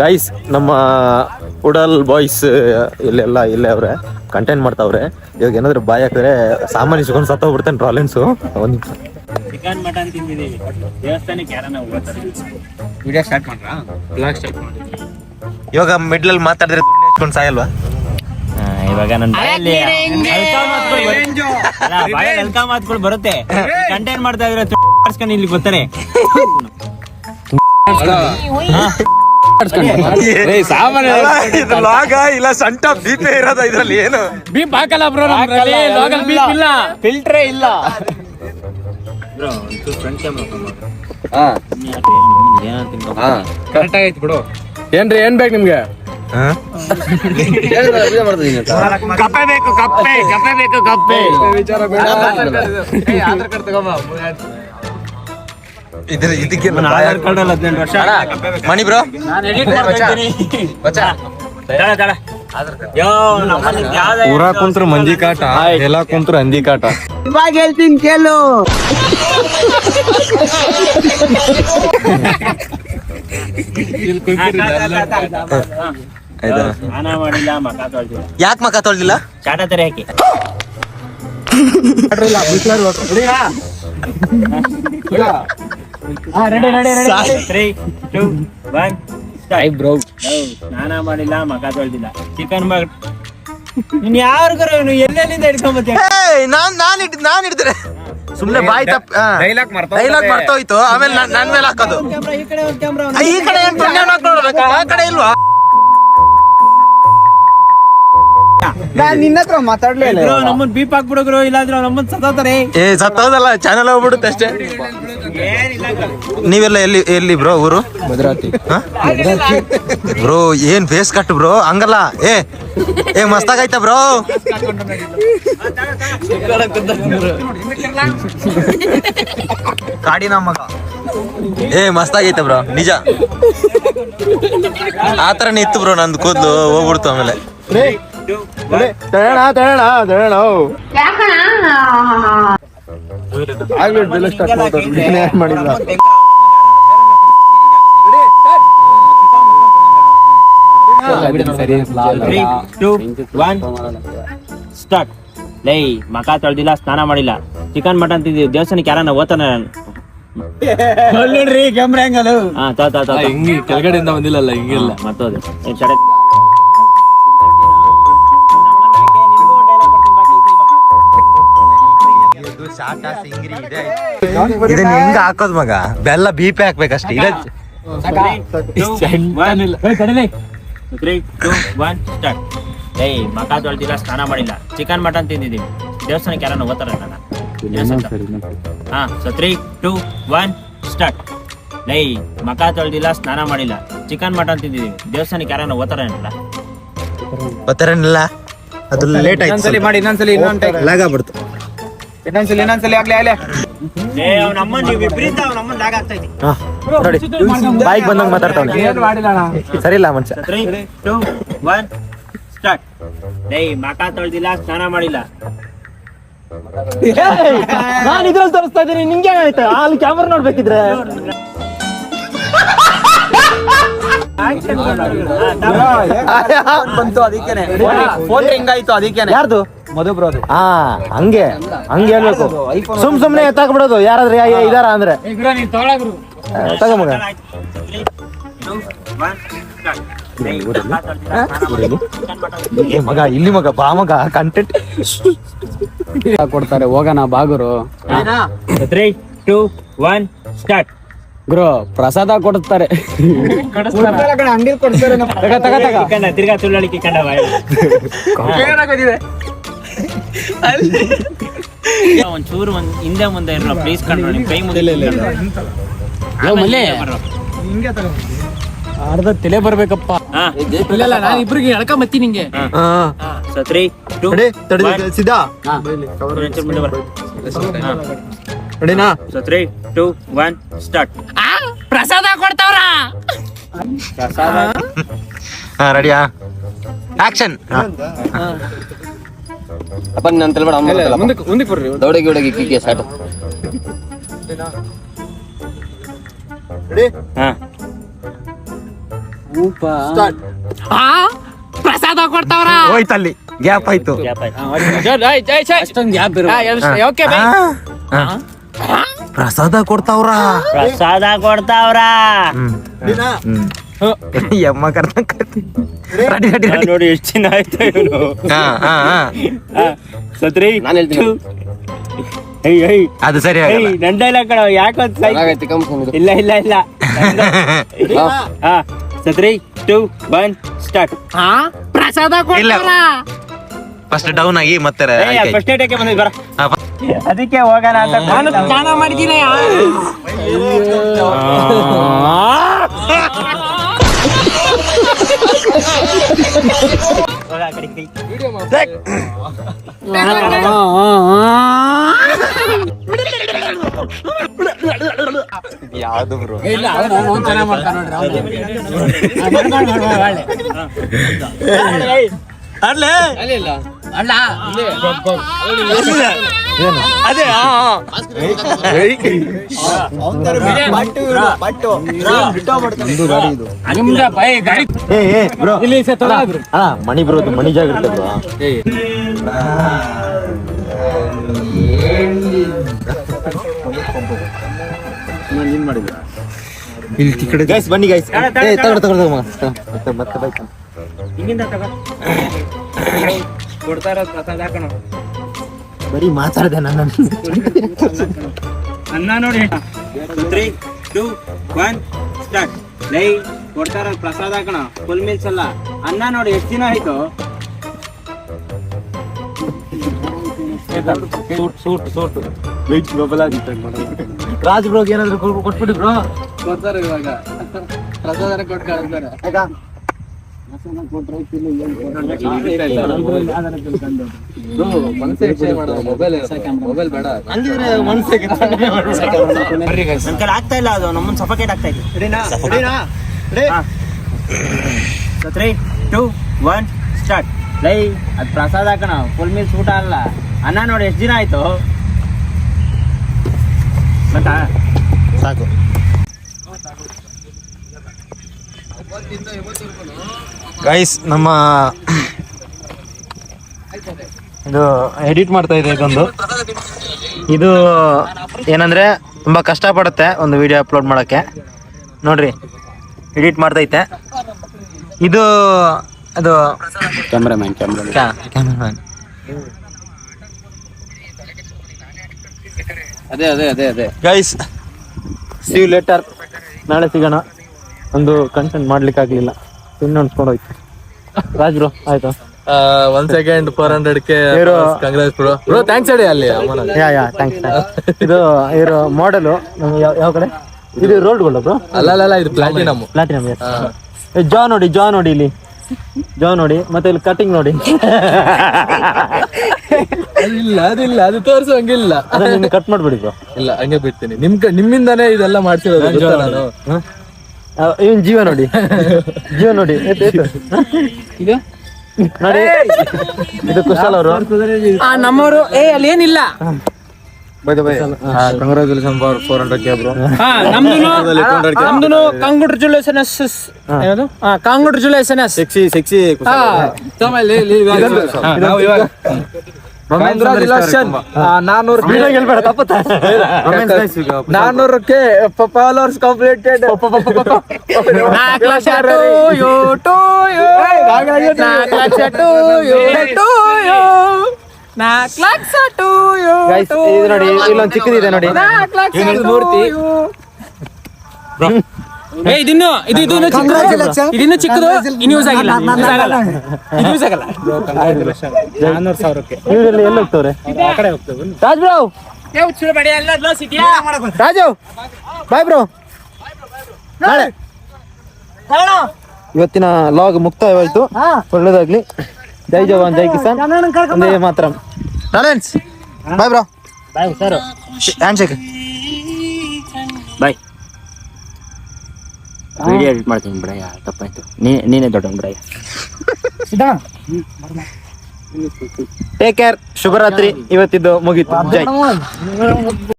Guys ನಮ್ಮ ಉಡಲ್ boys ಇಲ್ಲೆಲ್ಲ ಇಲ್ಲೇ ಅವ್ರೆ ಕಂಟೆಂಟ್ ಮಾಡ್ತಾವ್ರೆ. ಇವಾಗ ಏನಾದ್ರು ಬಾಯ್ ಹಾಕಿದ್ರೆ ಸಾಮಾನ್ಯ ಇಸ್ಕೊಂಡು ಸತ್ತೋಗ್ಬಿಡ್ತಾನೆ ಟ್ರಾಲೆನ್ಸು ಒಂದು ಚಿಕನ್ ಮಟನ್ ತಿಂದಿದ್ದೀವಿ ದೇವಸ್ಥಾನಕ್ಕೆ ಯಾರನ್ನ ಹೋಗ್ತಾರೆ ವಿಡಿಯೋ ಸ್ಟಾರ್ಟ್ ಮಾಡ್ರಾ? ಬ್ಲಾಗ್ ಸ್ಟಾರ್ಟ್ ಮಾಡಿ. ಇವಾಗ ಮಿಡ್ಲಲ್ಲಿ ಮಾತಾಡಿದ್ರೆ ತುಣ್ಣೆ ಹಚ್ಕೊಂಡು ಸಾಯಲ್ವಾ? ಇವಾಗ ನನ್ನ ಬಾಯಲ್ಲಿ ಹಲ್ಕ ಮಾತ್ಗಳು ಬರುತ್ತೆ. ಅಲ್ಲ, ಮಾತುಗಳು ಬರುತ್ತೆ. ಕಂಟೆಂಟ್ ಮಾಡ್ತಾ ಇದ್ರೆ ಮಾಡ್ಸ್ಕೊಂಡು ಇಲ್ಲಿ ಬರ್ತಾರೆ? ಲಾಗ ಇಲ್ಲ ಸಂಟ ಬೀಪ್ ಇರೋದ ಇದ್ರಲ್ಲಿ ಏನು? ಬೀಪ್ ಹಾಕಲ್ಲ ಬ್ರೋ ಲಾಗಲ್ ಬೀಪ್ ಇಲ್ಲ. ಫಿಲ್ಟ್ರೇ ಇಲ್ಲ. ಕರೆಕ್ಟ್ ಆಗೈತಿ ಬಿಡು. ಏನ್ರಿ ಏನ್ ಬೇಕು ನಿಮ್ಗೆ? ಕಪ್ಪೆ ಬೇಕು ಕಪ್ಪೆ ಕಪ್ಪೆ ಬೇಕು ಕಪ್ಪೆ. ವಿಚಾರ ಬೇಡ. ಆಧಾರ್ ಕಾರ್ಡ್ ತಗೊಂಬ ಇದ್ರ ಇದಕ್ಕೆ ಆಧಾರ್ ಕಾರ್ಡ್ ಅಲ್ಲಿ ಹದಿನೆಂಟು ವರ್ಷ ಮಣಿ ಬ್ರೋ. ನಾನು ಎಡಿಟ್ ಮಾಡ್ತೀನಿ ತಡ, ತಡ. ಯೋ ನಮ್ಮಲ್ಲಿ ಯಾವ್ದೇ ಊರ ಕುಂತ್ರ ಮಂಜಿ ಕಾಟ ಎಲ್ಲ ಕುಂತ್ರ ಹಂದಿ ಕಾಟ. ಇವಾಗ ಹೇಳ್ತೀನಿ ಕೇಳು. ಮಕ ತೊಳ್ದಿಲ್ಲ ಯಾಕೆ ಮಕ ತೊಳ್ದಿಲ್ಲ? ಕಾಟ ತರ ಹಾಕಿ. ತ್ರೀ ಟೂ ಒನ್ ಬ್ರೋ ಸ್ನಾನ ಮಾಡಿಲ್ಲ ಮಗ ತೊಳ್ದಿಲ್ಲ. ಚಿಕನ್ ಮಗ ನೀನ್ ಯಾರಿಗಾರ ಎಲ್ಲೆಲ್ಲಿಂದ ಹಿಡ್ಕೊಂಬತ್ತೀಯ ಏಯ್, ನಾನ್ ನಾನ್ ಹಿಡ್ ನಾನ್ ಹಿಡಿದ್ರೆ ಸುಮ್ನೆ ಬಾಯ್ ತಪ್ಪ ಡೈಲಾಗ್ ಮಾಡ್ತಾ ಡೈಲಾಗ್ ಮರ್ತೋಯ್ತು. ಆಮೇಲೆ ನನ್ ಮೇಲೆ ಹಾಕೋದು. ಕ್ಯಾಮ್ರಾ ಈ ಕಡೆ ಒಂದು ಕ್ಯಾಮ್ರಾ ಆ, ಈ ಕಡೆ ಏನ್ ಪುಣ್ಯ ನೋಡ್ಕೊಳ್ಬೇಕಾ ಆ ಕಡೆ ಇಲ್ವಾ? ನಮ್ಮನ್ ಬೀಪ್ ಹಾಕ್ಬಿಡೋಗ್ರು ಇಲ್ಲಾಂದ್ರೆ ನಮ್ಮನ್ ಸತ್ತೋತಾರೆ. ಏ ಸತ್ತೋದಲ್ಲ ಚಾನಲ್ ಹೋಗ್ಬಿಡುತ್ತೆ ಅಷ್ಟೇ. ನೀವೆಲ್ಲ ಎಲ್ಲಿ ಎಲ್ಲಿ ಬ್ರೋ ಊರು? ಬ್ರೋ ಏನ್ ಫೇಸ್ ಕಟ್ ಬ್ರೋ? ಹಂಗಲ್ಲ. ಏ ಏ ಮಸ್ತಾಗೈತ ಬ್ರೋ? ಕಾಡಿನ ಮಗ. ಏ ಮಸ್ತಾಗೈತ ಬ್ರೋ. ನಿಜ. ಆತರನೇ ಇತ್ತು ಬ್ರೋ ನಂದು ಕೂದ್ಲು ಹೋಗ್ಬಿಡ್ತು ಆಮೇಲೆ. ತ್ರೀ ಒನ್ ಸ್ಟಾರ್ಟ್ ಲೈ ಮಕ ತೊಳ್ದಿಲ್ಲ ಸ್ನಾನ ಮಾಡಿಲ್ಲ ಚಿಕನ್ ಮಟನ್ ತಿಂದಿವಿ ದೇವಸ್ಥಾನಕ್ಕೆ ಯಾರನ್ನ ಓದ್ತಾನೆ ನಾನು ನೋಡ್ರಿ ಕ್ಯಾಮ್ರಾ ಹೆಂಗಲ್ಲ ಹಾ ತೋ ತೋ ತೋ ಹಿಂಗೆ ಕೆಳಗಡೆಯಿಂದ ಬಂದಿಲ್ಲಲ್ಲ ಹಿಂಗೆಲ್ಲ ಮತ್ತೋದು ಏನ್ ಇದೆ. ಇದನ್ನ ಹೆಂಗ ಹಾಕೋದ್ ಮಗ. ಬೆಲ್ಲ ಬೀಪೆ ಹಾಕ್ಬೇಕಷ್ಟೇ. ಇಲ್ಲ ತ್ರೀ ಟೂ ಒನ್ ಸ್ಟಾರ್ಟ್ ಏಯ್ ಮಕ ತೊಳ್ದಿಲ್ಲ ಸ್ನಾನ ಮಾಡಿಲ್ಲ. ಚಿಕನ್ ಮಟನ್ ತಿಂದಿದ್ದೀನಿ. ದೇವಸ್ಥಾನಕ್ಕೆ ಯಾರನ್ನ ಓದ್ತಾರ ನಾನು ಹಾ so three two one start ಲೈ ಮಕ ತೊಳ್ದಿಲ್ಲ ಸ್ನಾನ ಮಾಡಿಲ್ಲ. ಚಿಕನ್ ಮಟನ್ ತಿಂದಿದ್ದೀನಿ. ದೇವಸ್ಥಾನಕ್ಕೆ ಯಾರನ್ನ ಓದ್ತಾರ ಏನಲ್ಲ? ಅದು ಲೇಟ್ ಸಲ ಮಾಡಿ ಇನ್ನೊಂದ್ಸಲಿ ಇನ್ನೊಂದ್ ಟೈಮ್ ಲಾಗ್ ಆಗ್ಬಿಡ್ತು. ಇನ್ನೊಂದ್ಸಲಿ ಇನ್ನೊಂದ್ಸಲಿ ಆಗ್ಲಿ ಆಗ್ಲಿ ನೋಡಿ ಬಾಯಿಗೆ ಬಂದಂಗ ಮಾತಾಡ್ತಾವನೆ ಏನ್ ಮಾಡಿಲ್ಲ ಅಣ್ಣ ಸರಿ ಇಲ್ಲ ಮನುಷ್ಯ ಮಕ ತೊಳ್ದಿಲ್ಲ ಸ್ನಾನ ಮಾಡಿಲ್ಲ ನಾನು ಇದ್ರಲ್ಲಿ ತೋರಿಸ್ತಾ ಇದ್ದೀನಿ ನಿಂಗೆ ಏನಾಯ್ತು ಅಲ್ಲಿ ಕ್ಯಾಮರಾ ನೋಡ್ಬೇಕಿದ್ರೆ ಬಂತು ಅದಕ್ಕೇನೆ ಫೋನ್ ರಿಂಗ್ ಆಯ್ತು ಅದಕ್ಕೇನೆ ಯಾರ್ದು ಹಾ ಹಂಗೆ ಹಂಗೆ ಹೇಳ್ಬೇಕು ಸುಮ್ ಸುಮ್ನೆ ಎತ್ತಾಕ್ಬಿಡೋದು ಯಾರಾದ್ರೂ ಇದಾರ ಅಂದ್ರೆ ತಗೊಂಬ ತಗೋ ಮಗ ಇಲ್ಲಿ ಮಗ ಬಾ ಮಗ ಕಂಟೆಂಟ್ ಕೊಡ್ತಾರೆ ಹೋಗೋಣ ಬಾಗುರು ತ್ರೀ ಟೂ ಒನ್ ಸ್ಟಾರ್ಟ್ ಗುರು ಪ್ರಸಾದ ಕೊಡ್ತಾರೆ ತಿರ್ಗಾ ತುಳ್ಳಳಿ ಕಿಕ್ಕಂಡ ಬಾಯ್ ಒಂಚೂರು ಒಂದ್ ಹಿಂದೆ ಮುಂದೆ ಇರಲ್ಲ ಪ್ಲೀಸ್ ಕಂಡ್ರು ನಿಮ್ ಕೈ ಮುಗಿಲ್ಲ ಅರ್ಧ ತಲೆ ಬರ್ಬೇಕಪ್ಪ ಹಾ ಇಲ್ಲ ನಾನು ಇಬ್ರಿಗೆ ಎಳ್ಕ ಮತ್ತಿ ನಿಂಗೆ ಸೊ ತ್ರೀ ಟೂ ಸಿದ್ಧಾ ರೆಡಿನಾ so three two one start ಪ್ರಸಾದ ಕೊಡ್ತಾವ್ರ ಹಾ ರೆಡಿಯಾ ಆಕ್ಷನ್ ಅಪ್ಪ ನಾನು ತಲೆಬೇಡ ಮುಂದಕ್ಕೆ ಮುಂದಕ್ಕೆ ಬರ್ರಿ ದೌಡಗಿ ಉಡಗಿ ಕಿಕ್ಕಿ ಸ್ಟಾರ್ಟ್ ಹಾ. ಪ್ರಸಾದ ಕೊಡ್ತಾವ್ರ. ಹೋಯ್ತಲ್ಲಿ ಗ್ಯಾಪ್ ಆಯ್ತು. ಅಷ್ಟೊಂದು ಗ್ಯಾಪ್ ಓಕೆ ಆ, ಆ. ಪ್ರಸಾದ ಕೊಡ್ತಾವ್ರ. ಪ್ರಸಾದ ಕೊಡ್ತಾವ್ರ. ಯಮ್ಮ ಕರ್ತಿ. ನೋಡಿ ಎಷ್ಟು ಚಿನ್ನ ಆಯ್ತು ಇವನು. ಹಾ ಹಾ ಹಾ. ಸತ್ರಿ ನಾನ್ ಹೇಳ್ತೀನಿ. ಏಯ್ ಏಯ್. ಅದು ಸರಿ ಏಯ್ ಆಗಲ್ಲ ನನ್ ಡೈಲಾಗ್ ಕಣ ಕಮ್ಸ್ಕೊಂಡಿದ್ದು ಇಲ್ಲ ಇಲ್ಲ ಇಲ್ಲ. ಹಾ. So three two one start. ಪ್ರಸಾದ ಇಲ್ಲ. ಕೊಡ್ತಾವ್ರ ಫಸ್ಟ್ ಡೌನ್ ಆಗಿ ಮತ್ತೆ ಫಸ್ಟ್ ಏಟಕ್ಕೆ ಬಂದಿದ್ ಬರ. ಹಾ, ಅದಕ್ಕೆ ಹೋಗೋಣ ಅಂತ ನಾನು ಸ್ನಾನ ಮಾಡಿದ್ದೀನಿ ಯಾವ್ದು ಬ್ರೋ ಇಲ್ಲ ಅವ್ನು ಅವ್ನು ಚೆನ್ನಾಗ್ ಮಾಡ್ತಾನೆ ನೋಡ್ರಿ ಅವ್ನು. ಏಯ್, ಅರ್ಲೆ? ಅಲ್ಲ ಇಲ್ಲಿ. ಅದೇ ಆ, ಆ. ನಿಮ್ದ ಬೈ ಗಾಡಿ. ಏ ಏ ಬ್ರೋ. ಇಲ್ಲಿ ಸತ್ತೋದ ಆದ್ರು. ಹಾ ಮಣಿ ಬರೋದು ಮಣಿ ಜಾಗ ಇರುತ್ತೆ ಬ್ರೋ. ಇಲ್ಲಿ ತಿಕ್ಕಡೆ ಗೈಸ್ ಬನ್ನಿ ಗೈಸ್ ಏ ತಗೊಳ್ಳಿ ತಗೊಳ್ಳಿ ಮಗ ಮತ್ತೆ ಮತ್ತೆ ಬೈಕ್ ಹಿಂಗಿಂದ ತಗೋ. ಕೊಡ್ತಾರ ಪ್ರಸಾದ ಬರೀ ಮಾತಾಡದೆ ನನ್ನ ಅನ್ನ ನೋಡಿ ತ್ರೀ ಟೂ ಒನ್ ಸ್ಟಾರ್ಟ್ ಲೈ ಕೊಡ್ತಾರ ಪ್ರಸಾದ ಕಣ ಫುಲ್ ಮೀಲ್ಸ್ ಅಲ್ಲ ಅನ್ನ ನೋಡಿ ಎಷ್ಟು ದಿನ ಆಯ್ತು? Shoot shoot shoot. ರಾಜ್ ಬ್ರೋಗ್ ಏನಾದ್ರು ಕೊಟ್ಬಿಟ್ಟು ಕೊಟ್ಬಿಡಿ ಬ್ರೋ? ಕೊಡ್ತಾರೆ ಇವಾಗ. ಪ್ರಸಾದ ಕೊಟ್ಟು ಕಳಿಸ್ತಾರೆ ಮೊಬೈಲ್ ಬೇಡ ಹಂಗಿದ್ರೆ ಮನಸ್ಸಿಗೆ ನನ್ ಕೈಲಿ ಆಗ್ತಾ ಇಲ್ಲ ಅದು ಸಫಕೇಟ್ ಟೂ ಒನ್ ಸ್ಟಾರ್ಟ್ ಪ್ರಸಾದ ಹಾಕೋಣ ಫುಲ್ ಮೀಲ್ಸ್ ಊಟ ಅಲ್ಲ ಅನ್ನ ನೋಡಿ ಎಷ್ಟು ದಿನ ಆಯ್ತು ಸಾಕು ಗೈಸ್ ನಮ್ಮ ಇದು ಎಡಿಟ್ ಮಾಡ್ತಾ ಇದೆ ಇದೊಂದು. ಇದು ಏನಂದ್ರೆ ತುಂಬಾ ಕಷ್ಟ ಪಡುತ್ತೆ ಒಂದು ವಿಡಿಯೋ ಅಪ್ಲೋಡ್ ಮಾಡೋಕ್ಕೆ. ನೋಡ್ರಿ ಎಡಿಟ್ ಮಾಡ್ತೈತೆ. ಇದು ಅದು ಕ್ಯಾಮ್ರಾಮ್ಯಾನ್ ಕ್ಯಾಮ್ರಾಮ್ಯಾನ್ ಕ್ಯಾಮ್ರಾಮನ್ ಅದೇ ಅದೇ ಅದೇ ಅದೇ. ಗೈಸ್ ಸಿ ಲೇಟರ್ ನಾಳೆ ಸಿಗೋಣ. ಒಂದು ಕಂಟೆಂಟ್ ಮಾಡ್ಲಿಕ್ಕೆ ಆಗ್ಲಿಲ್ಲ ಸುಮ್ಮನೆ ಅನ್ಸ್ಕೊಂಡು ಹೋಯ್ತು ರಾಜ್ ಬ್ರೋ ಆಯ್ತು one second four hundred K ಇವರು ಕಾಂಗ್ರೆಸ್ ಬ್ರೋ ಬ್ರೋ ಥ್ಯಾಂಕ್ಸ್ ಹೇಳಿ ಅಲ್ಲಿ ಯಾ ಯಾ ಥ್ಯಾಂಕ್ಸ್ ಇದು ಇವರು ಮಾಡಲು ಯಾವ ಕಡೆ? ಇದು ರೋಲ್ಡ್ ಗೋಲ್ಡ್ ಬ್ರೋ ಅಲ್ಲ ಅಲ್ಲ, ಅಲ್ಲ ಇದು ಪ್ಲಾಟಿನಮ್ ಪ್ಲಾಟಿನಮ್ ಜಾ ನೋಡಿ ಜಾ ನೋಡಿ ಇಲ್ಲಿ. ಜಾ ನೋಡಿ ಮತ್ತೆ ಇಲ್ಲಿ ಕಟಿಂಗ್ ನೋಡಿ. ಇಲ್ಲ ಅದಿಲ್ಲ ಅದು ತೋರ್ಸಂಗಿಲ್ಲ. ಅದನ್ನ ಕಟ್ ಮಾಡ್ಬಿಡಿ ಬ್ರೋ ಇಲ್ಲ ಹಂಗೆ ಬಿಡ್ತೀನಿ. ನಿಮ್ ನಿಮ್ಮಿಂದಾನೇ ಇದೆಲ್ಲ ಮಾಡ್ತಿರೋದು ನಾನು ಇವನ್ ಜೀವ ನೋಡಿ. ಜೀವ ನೋಡಿ. ಇದು ನೋಡಿ. ಇದು ಕುಶಲ್ ಅವರು. ನಮ್ಮವರು ಏ ಅಲ್ಲಿ ಏನಿಲ್ಲ. Congratulation for four hundred K bro ನಮ್ದು ನಮ್ದು ಕಂಗ್ರಾಚುಲೇಷನ್ಸ್ ಏನದು ಕಂಗ್ರಾಚುಲೇಷನ್ಸ್ ಸೆಕ್ಸಿ ಸೆಕ್ಸಿ ನಾನೂರಕ್ಕೆ ಫಾಲೋವರ್ಸ್ ಕಂಪ್ಲೀಟೆಡ್ ನಾಲ್ಕು ಲಕ್ಷ ಟು ಯು ಟು ಲಕ್ಷ ಟು ಯು ಟು ಯು ನಾಲ್ಕು ಲಕ್ಷ ಟು ಯು ಗೈಸ್ ಇದು ನೋಡಿ ಇಲ್ಲೊಂದು ಚಿಕ್ಕದಿದೆ ನೋಡಿ. ಮೂರ್ತಿ ಏ ಇದನ್ನು ಇದು ಇದು ಇದನ್ನು ಚಿಕ್ಕದು ಇನ್ನು ಯೂಸ್ ಆಗಿಲ್ಲ. ಯೂಸ್ ಆಗಲ್ಲ. ಇದು ಯೂಸ್ ಆಗಲ್ಲ. ನಾನ್ನೂರು ಸಾವಿರಕ್ಕೆ. ಇವರೆಲ್ಲ ಎಲ್ಲಿ ಹೋಗ್ತವ್ರೆ? ರಾಜ್ ಬ್ರೋ! ಏ ಉಚ್ಚಿರ ಬಡಿ ಎಲ್ಲ ಸಿಟಿಯಾ ರಾಜು! ಬಾಯ್ ಬ್ರೋ ನಾಳೆ. ಇವತ್ತಿನ ಲಾಗ್ ಮುಕ್ತಾಯವಾಯ್ತು. ಒಳ್ಳೇದಾಗ್ಲಿ. ಜೈ ಜವಾನ್ ಜೈ ಕಿಸಾನ್. ಒಂದೇ ಮಾತ್ರ. Bye bro bye sir handshake bye video edit ಮಾಡ್ತೀನಿ ಬಿಡಯ್ಯ ತಪ್ಪಾಯ್ತು. ನೀ ನೀನೇ ದೊಡ್ಡ ಬಿಡಯ್ಯ. ಟೇಕ್ ಕೇರ್ ಶುಭರಾತ್ರಿ. ಇವತ್ತಿದ್ದು ಮುಗೀತು. ಜೈ.